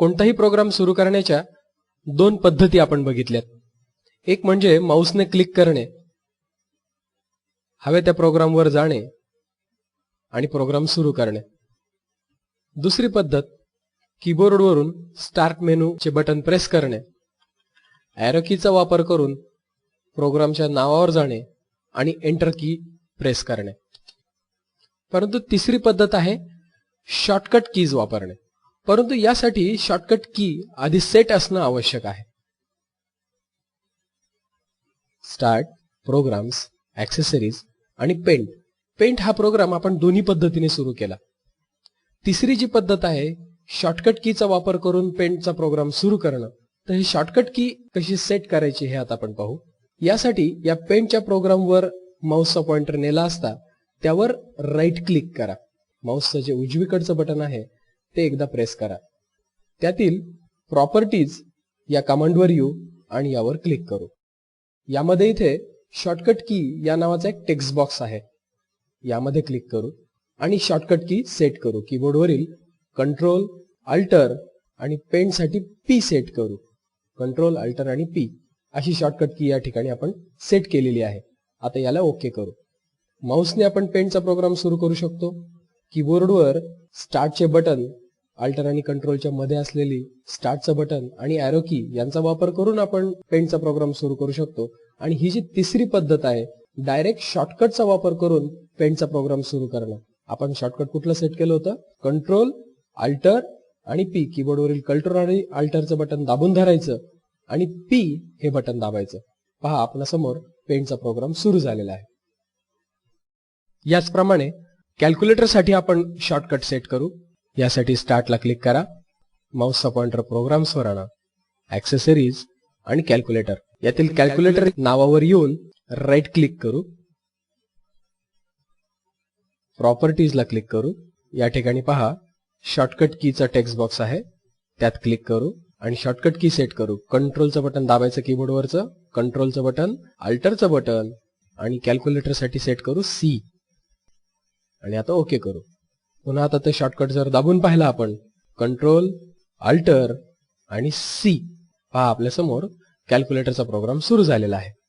कोणताही प्रोग्राम सुरू करण्याच्या दोन पद्धती आपण बघितल्यात. एक म्हणजे माऊसने क्लिक करणे हवे त्या प्रोग्रामवर जाणे आणि प्रोग्राम सुरू करणे. दुसरी पद्धत कीबोर्डवरून स्टार्ट मेनूचे बटन प्रेस करणे. ॲरोकीचा वापर करून प्रोग्रामच्या नावावर जाणे आणि एंटर की प्रेस करणे. परंतु तिसरी पद्धत आहे शॉर्टकट कीज वापरणे. परंतु यासाठी शॉर्टकट की आधी सेट असणं आवश्यक आहे. स्टार्ट प्रोग्राम्स ऍक्सेसरीज आणि पेंट पेंट हा प्रोग्राम आपण दोन्ही पद्धतीने सुरू केला. तिसरी जी पद्धत आहे शॉर्टकट कीचा वापर करून पेंटचा प्रोग्राम सुरू करणं. तर ही शॉर्टकट की कशी सेट करायची हे आता आपण पाहू. यासाठी या पेंटच्या प्रोग्रामवर माऊसचा पॉइंटर नेला असता त्यावर राईट क्लिक करा. माऊसचं जे उजवीकडचं बटन आहे ते एकदा प्रेस करा. त्यातील प्रॉपर्टीज या कमांडवर येऊ आणि यावर क्लिक करू. यामध्ये इथे शॉर्टकट की या नावाचा एक टेक्स्ट बॉक्स आहे. यामध्ये क्लिक करू आणि शॉर्टकट की सेट करू. कीबोर्डवरील कंट्रोल अल्टर आणि पेंटसाठी पी सेट करू. कंट्रोल अल्टर आणि पी अशी शॉर्टकट की या ठिकाणी आपण सेट केलेली आहे. आता याला ओके करू. माऊसने आपण पेंटचा प्रोग्राम सुरू करू शकतो. कीबोर्डवर स्टार्टचे बटन अल्टर आणि कंट्रोलच्या मध्ये असलेली स्टार्टचं बटन आणि अॅरो की यांचा वापर करून आपण पेंटचा प्रोग्राम सुरू करू शकतो. आणि ही जी तिसरी पद्धत आहे डायरेक्ट शॉर्टकटचा वापर करून पेंटचा प्रोग्राम सुरू करणं. आपण शॉर्टकट कुठलं सेट केलं होतं? कंट्रोल अल्टर आणि पी कीबोर्डवरील कंट्रोल आणि अल्टरचं बटन दाबून धरायचं आणि पी हे बटन दाबायचं. पहा आपणासमोर समोर पेंटचा प्रोग्राम सुरू झालेला आहे. याचप्रमाणे कॅल्क्युलेटरसाठी आपण शॉर्टकट सेट करू. यासाठी स्टार्टला क्लिक करा. माऊसचा पॉइंटर प्रोग्राम्सवर आणा. ऍक्सेसरीज आणि कॅल्क्युलेटर यातील कॅल्क्युलेटर नावावर येऊन राईट क्लिक करू. प्रॉपर्टीजला क्लिक करू. या ठिकाणी पहा शॉर्टकट कीचा टेक्स्ट बॉक्स आहे. त्यात क्लिक करू आणि शॉर्टकट की सेट करू. कंट्रोलचं बटन दाबायचं कीबोर्डवरचं कंट्रोलचं बटन अल्टरचं बटन आणि कॅल्क्युलेटरसाठी सेट करू सी आणि आता ओके करू. पुन्हा आता ते शॉर्टकट जर दाबून पाहिला आपण. कंट्रोल अल्टर आणि सी पहा आपल्यासमोर कॅल्क्युलेटरचा प्रोग्राम सुरू झालेला आहे.